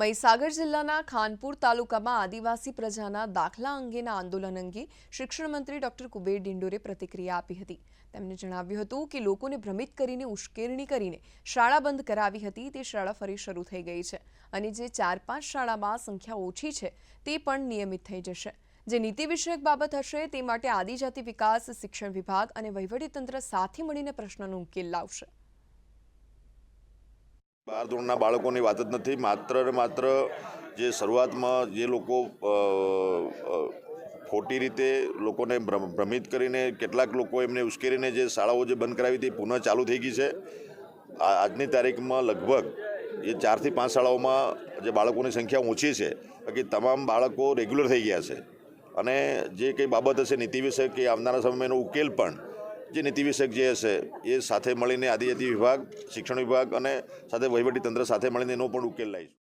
મહીસાગર જિલ્લાના ખાનપુર તાલુકામાં આદિવાસી પ્રજાના દાખલા અંગેના આંદોલન અંગે શિક્ષણ મંત્રી ડોક્ટર કુબેર ડિંડોરે પ્રતિક્રિયા આપી હતી. તેમણે જણાવ્યું હતું કે લોકોને ભ્રમિત કરીને ઉશ્કેરણી કરીને શાળા બંધ કરાવી હતી. તે શાળા ફરી શરૂ થઈ ગઈ છે અને જે ચાર પાંચ શાળામાં સંખ્યા ઓછી છે તે પણ નિયમિત થઈ જશે. જે નીતિ વિષયક બાબત હશે તે માટે આદિજાતિ વિકાસ, શિક્ષણ વિભાગ અને વહીવટીતંત્ર સાથે મળીને પ્રશ્નનો ઉકેલ લાવશે. બાર ધોરણના બાળકોની વાત જ નથી. માત્ર ને માત્ર જે શરૂઆતમાં જે લોકો ખોટી રીતે લોકોને ભ્રમ- ભ્રમિત કરીને કેટલાક લોકો એમને ઉશ્કેરીને જે શાળાઓ જે બંધ કરાવી હતી પુનઃ ચાલુ થઈ ગઈ છે. આજની તારીખમાં લગભગ એ ચારથી પાંચ શાળાઓમાં જે બાળકોની સંખ્યા ઓછી છે. બાકી તમામ બાળકો રેગ્યુલર થઈ ગયા છે. અને જે કંઈ બાબત હશે નીતિ વિષય કે આવનારા સમયમાં એનો ઉકેલ પણ જે નીતિ વિષયક જે હશે, એ સાથે મળીને આદિજાતિ વિભાગ, શિક્ષણ વિભાગ અને સાથે વહીવટી તંત્ર સાથે મળીને એનો પણ ઉકેલ લાવીશું.